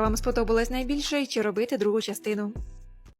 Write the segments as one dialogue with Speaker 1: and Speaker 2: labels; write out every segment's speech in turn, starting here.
Speaker 1: вам сподобалась найбільше, і чи робити другу частину.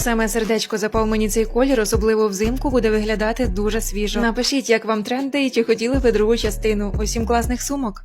Speaker 1: Саме сердечко запав мені цей колір, особливо взимку, буде виглядати дуже свіжо. Напишіть, як вам тренди і чи хотіли ви другу частину. Усім класних сумок.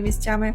Speaker 1: місцями.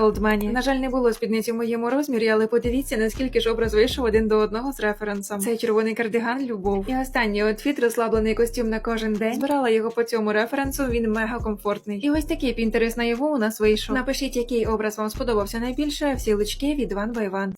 Speaker 1: Old На жаль, не було спідниці в моєму розмірі, але подивіться, наскільки ж образ вийшов один до одного з референсом. Цей червоний кардиган любов. І останній outfit, розслаблений костюм на кожен день. Збирала його по цьому референсу. Він мега комфортний. І ось такий пінтерес на його у нас вийшов. Напишіть, який образ вам сподобався найбільше. Всі лички від One by One.